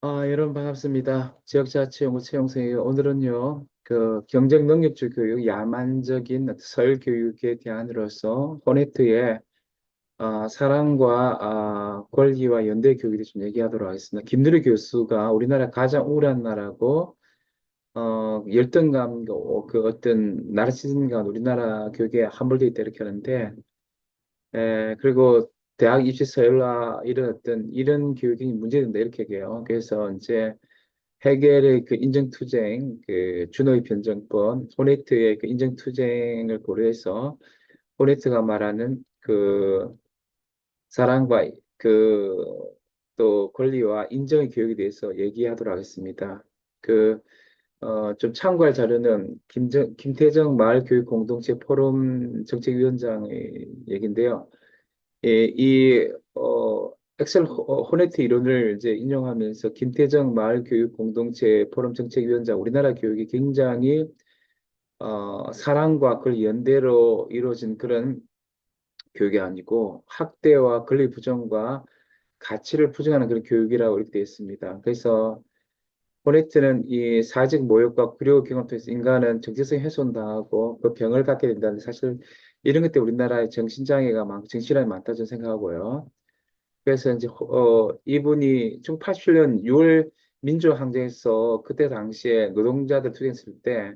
아, 여러분 반갑습니다. 지역자치연구 최영생이에요. 오늘은요, 그 경쟁 능력주 교육, 야만적인 설 교육의 대안으로서 호네트의 아, 사랑과 아, 권리와 연대 교육에 대해서 좀 얘기하도록 하겠습니다. 김누리 교수가 우리나라 가장 우울한 나라고 어, 열등감, 그그 어떤 나르시즘감 우리나라 교육에 함몰되어 있다 이렇게 하는데 에, 그리고 대학 입시 서열화 이런 어떤 이런 교육이 문제된다 이렇게 얘기해요. 그래서 이제 해겔의 그 인정투쟁, 그 준호의 변정권, 호네트의 그 인정투쟁을 고려해서 호네트가 말하는 그 사랑과 그 또 권리와 인정의 교육에 대해서 얘기하도록 하겠습니다. 그, 어, 좀 참고할 자료는 김정, 김태정 마을교육공동체 포럼 정책위원장의 얘기인데요. 예, 이, 어, 엑셀 호- 어, 호네트 이론을 이제 인용하면서 김태정 마을 교육 공동체 포럼 정책위원장 우리나라 교육이 굉장히 어, 사랑과 그걸 연대로 이루어진 그런 교육이 아니고 학대와 권리 부정과 가치를 부정하는 그런 교육이라고 이렇게 되어 있습니다. 그래서 호네트는 이 사회적 모욕과 불효 경험을 통해서 인간은 정체성 훼손당하고 그 병을 갖게 된다는 사실 이런 것 때문에 우리나라에 정신장애가 많고 정신질환이 많다 저는 생각하고요. 그래서 이제 어 이분이 1987년 6월 민주항쟁에서 그때 당시에 노동자들 투쟁했을 때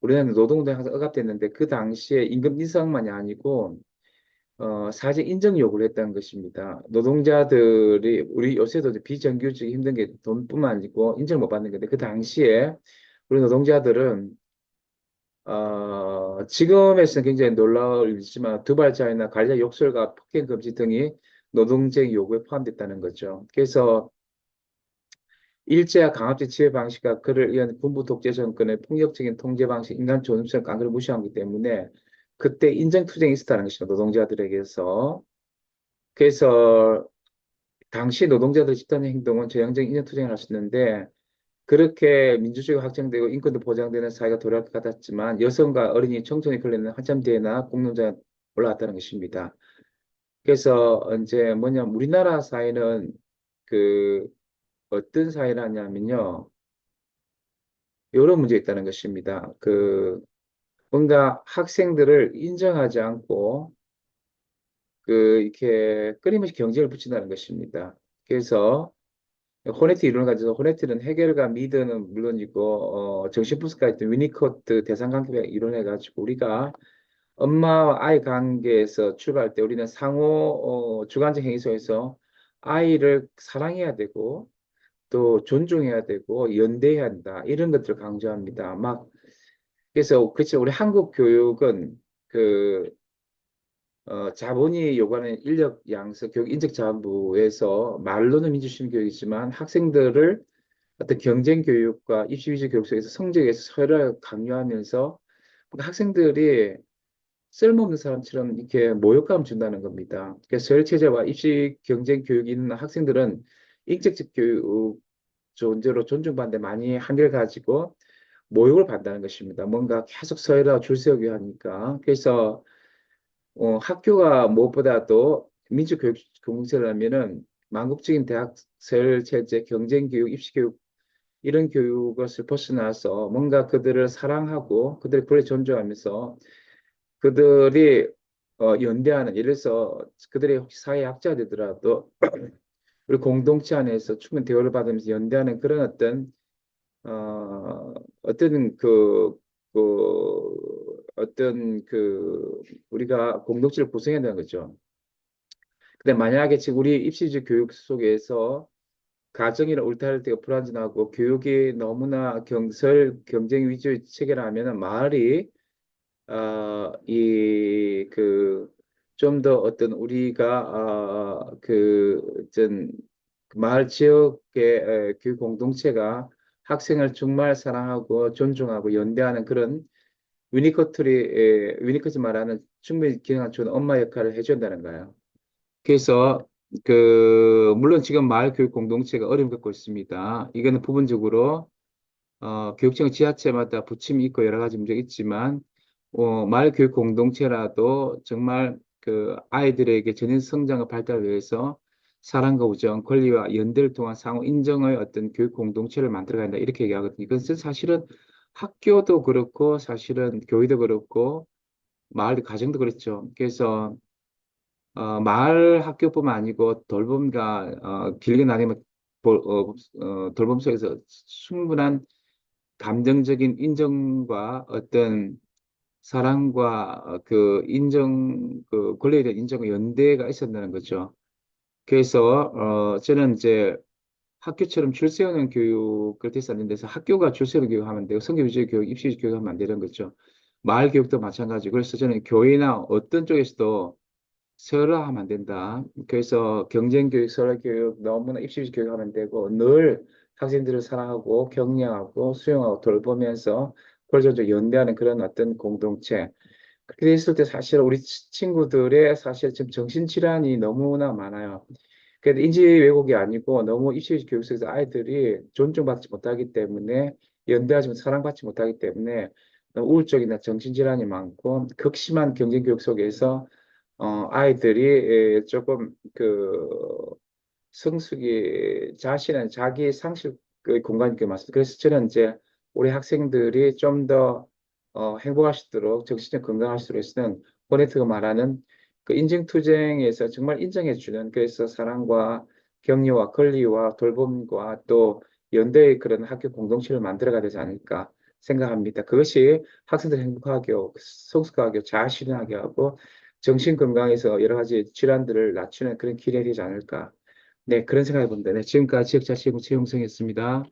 우리나라는 노동운동이 항상 억압됐는데 그 당시에 임금 인상만이 아니고 어 사회적 인정 요구를 했다는 것입니다. 노동자들이 우리 요새도 비정규직이 힘든 게 돈뿐만 아니고 인정을 못 받는 건데 그 당시에 우리 노동자들은 어, 지금에서는 굉장히 놀라울 일이지만 두발자이나 관리자 욕설과 폭행 금지 등이 노동쟁 요구에 포함됐다는 거죠. 그래서 일제와 강압적 지배 방식과 그를 위한 군부 독재 정권의 폭력적인 통제 방식, 인간 존엄성 강도를 무시하기 때문에 그때 인정투쟁이 있었다는 것입니다. 노동자들에게서. 그래서 당시 노동자들 집단 행동은 저항적 인정투쟁을 하셨는데 그렇게 민주주의가 확장되고 인권도 보장되는 사회가 도래할 것 같았지만 여성과 어린이, 청소년이 걸리는 한참 뒤에나 공론장에 올라왔다는 것입니다. 그래서 이제 뭐냐면 우리나라 사회는 그 어떤 사회라냐면요. 이런 문제가 있다는 것입니다. 그 뭔가 학생들을 인정하지 않고 그 이렇게 끊임없이 경쟁을 붙인다는 것입니다. 그래서 호네트 이론을 가져서 호네트는 해결과 미드는 물론이고 어, 정신분석가 있던 위니코트 대상관계 이론해 가지고 우리가 엄마와 아이 관계에서 출발할 때 우리는 상호 어, 주관적 행위 속에서 아이를 사랑해야 되고 또 존중해야 되고 연대해야 한다 이런 것들을 강조합니다. 막 그래서 그렇죠 우리 한국 교육은 그 어, 자본이 요구하는 인력 양성 교육 인적 자본부에서 말로는 민주주의 교육이지만 학생들을 어떤 경쟁 교육과 입시 위주 교육 속에서 성적에서 서열을 강요하면서 학생들이 쓸모없는 사람처럼 이렇게 모욕감 준다는 겁니다. 그래서 서열 체제와 입시 경쟁 교육이 있는 학생들은 인격적 교육 존재로 존중받는데 많이 한계를 가지고 모욕을 받는다는 것입니다. 뭔가 계속 서열하고 줄 세우게 하니까. 그래서 어, 학교가 무엇보다 도 민주교육 공동체라면은 망국적인 대학 서열 체제, 경쟁 교육, 입시 교육 이런 교육을 벗어나서 뭔가 그들을 사랑하고 그들의 권리 존중하면서 그들이 어, 연대하는 예를 들어서 그들의 혹시 사회학자 되더라도 우리 공동체 안에서 충분히 대우를 받으면서 연대하는 그런 어떤 어, 어떤 그, 그 어떤 그 우리가 공동체를 구성해야 되는 거죠. 근데 만약에 지금 우리 입시제 교육 속에서 가정이나 울타릴 때가 불안전하고 교육이 너무나 경설 경쟁 위주의 체계라면은 마을이 어, 이, 그, 좀 더 어떤 우리가, 어, 그, 어떤 마을 지역의 에, 교육 공동체가 학생을 정말 사랑하고 존중하고 연대하는 그런 위니커트리, 에, 위니커트 말하는 충분히 기능을 주는 엄마 역할을 해준다는 거예요. 그래서, 그, 물론 지금 마을 교육 공동체가 어려움 겪고 있습니다. 이거는 부분적으로 어, 교육청 지자체마다 부침이 있고 여러 가지 문제가 있지만, 어, 마을 교육 공동체라도 정말 그 아이들에게 전인 성장과 발달을 위해서 사랑과 우정, 권리와 연대를 통한 상호 인정의 어떤 교육 공동체를 만들어간다 이렇게 얘기하거든요. 이것은 사실은 학교도 그렇고 사실은 교회도 그렇고 마을 가정도 그렇죠. 그래서 어, 마을 학교뿐만 아니고 돌봄과 어, 길게 나뉘면 볼- 어, 어, 돌봄 속에서 충분한 감정적인 인정과 어떤 사랑과 어, 그 인정, 그 권리에 대한 인정과 연대가 있었다는 거죠. 그래서 어, 저는 이제 학교처럼 줄 세우는 교육을 됐었는 데서 학교가 줄 세우는 교육하면 되고 성교 위주의 교육, 입시 위주의 교육하면 안 되는 거죠. 마을 교육도 마찬가지고 그래서 저는 교회나 어떤 쪽에서도 설화하면 안 된다. 그래서 경쟁 교육, 설화 교육 너무나 입시 위주 교육하면 안 되고 늘 학생들을 사랑하고 격려하고 수용하고 돌보면서 그걸 연대하는 그런 어떤 공동체. 그렇게 됐을 때 사실 우리 치- 친구들의 사실 지금 정신질환이 너무나 많아요. 그래도 인지 왜곡이 아니고 너무 입시 교육 속에서 아이들이 존중받지 못하기 때문에 연대하지 못, 사랑받지 못하기 때문에 우울증이나 정신질환이 많고 극심한 경쟁 교육 속에서 어, 아이들이 에, 조금 그 성숙이 자신의 자기 상실의 공간이 그 맞습니다. 그래서 저는 이제 우리 학생들이 좀더 어, 행복할 수 있도록 정신적 건강할 수 있도록 보네트가 말하는 그 인증투쟁에서 정말 인정해주는 그래서 사랑과 격려와 권리와 돌봄과 또 연대의 그런 학교 공동체를 만들어가야 되지 않을까 생각합니다. 그것이 학생들 행복하게 하고 성숙하게 잘 실현하게 하고 정신 건강에서 여러 가지 질환들을 낮추는 그런 길이 되지 않을까. 네, 그런 생각이 듭니다. 네, 지금까지 지역자 시공 최용성이었습니다.